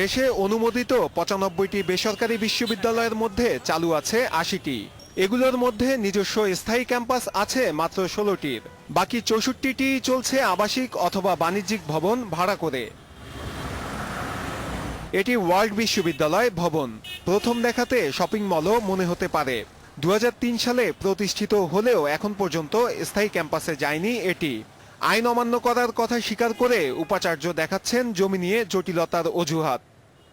দেশে অনুমোদিত পঁচানব্বইটি বেসরকারি বিশ্ববিদ্যালয়ের মধ্যে চালু আছে আশিটি। এগুলোর মধ্যে নিজস্ব স্থায়ী ক্যাম্পাস আছে মাত্র ষোলোটির। বাকি চৌষট্টিটি চলছে আবাসিক অথবা বাণিজ্যিক ভবন ভাড়া করে। এটি ওয়ার্ল্ড বিশ্ববিদ্যালয় ভবন। প্রথম দেখাতে শপিং মলও মনে হতে পারে। দু হাজার তিন সালে প্রতিষ্ঠিত হলেও এখন পর্যন্ত স্থায়ী ক্যাম্পাসে যায়নি এটি। আইন অমান্য করার কথা স্বীকার করে উপাচার্য দেখাচ্ছেন জমি নিয়ে জটিলতার অজুহাত।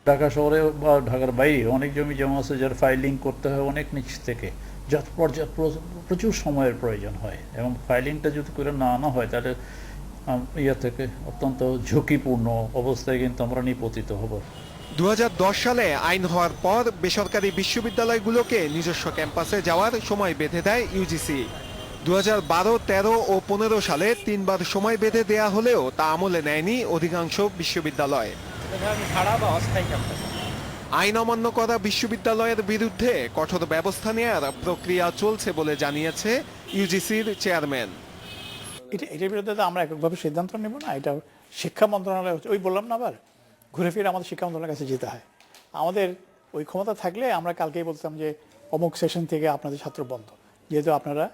ঢাকা শহরে বা ঢাকার বাইরে অনেক জমি জমা আছে যার ফাইলিং করতে হয় অনেক নিচ থেকে। যত পর্যাপ্ত প্রচুর সময়ের প্রয়োজন হয় এবং ফাইলিংটা যদি করে না আনা হয় তাহলে ইয়ে থেকে অত্যন্ত ঝুঁকিপূর্ণ অবস্থায় কিন্তু আমরা নিপতিত হব। দু হাজার দশ সালে আইন হওয়ার পর বেসরকারি বিশ্ববিদ্যালয়গুলোকে নিজস্ব ক্যাম্পাসে যাওয়ার সময় বেঁধে দেয় ইউজিসি দু হাজার বারো, তেরো ও পনেরো সালে তিনবার সময় বেঁধে দেয়া হলেও তা আমলে নেয়নি অধিকাংশ বিশ্ববিদ্যালয়। আইন অমান্য করা বিশ্ববিদ্যালয়ের বিরুদ্ধে কঠোর ব্যবস্থা নেওয়ার প্রক্রিয়া চলছে বলে জানিয়েছে ইউজিসির চেয়ারম্যান। এটা, এটার বিরুদ্ধে তো আমরা এককভাবে সিদ্ধান্ত নেব না, এটা শিক্ষা মন্ত্রণালয়, ওই বললাম না আবার, ঘুরে ফিরে আমাদের শিক্ষা মন্ত্রণালয়ের কাছে যেতে হয়। আমাদের ওই ক্ষমতা থাকলে আমরা কালকেই বলতাম যে অমুক সেশন থেকে আপনাদের ছাত্র বন্ধ, যেহেতু আপনারা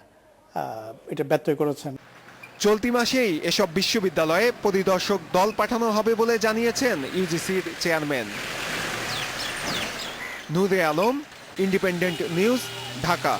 এটা ব্যত্যয় করেছেন। চলতি মাসেই এসব বিশ্ববিদ্যালয়ে পরিদর্শক দল পাঠানো হবে বলে জানিয়েছেন ইউজিসির চেয়ারম্যান। নুরে আলম, ইন্ডিপেন্ডেন্ট নিউজ, ঢাকা।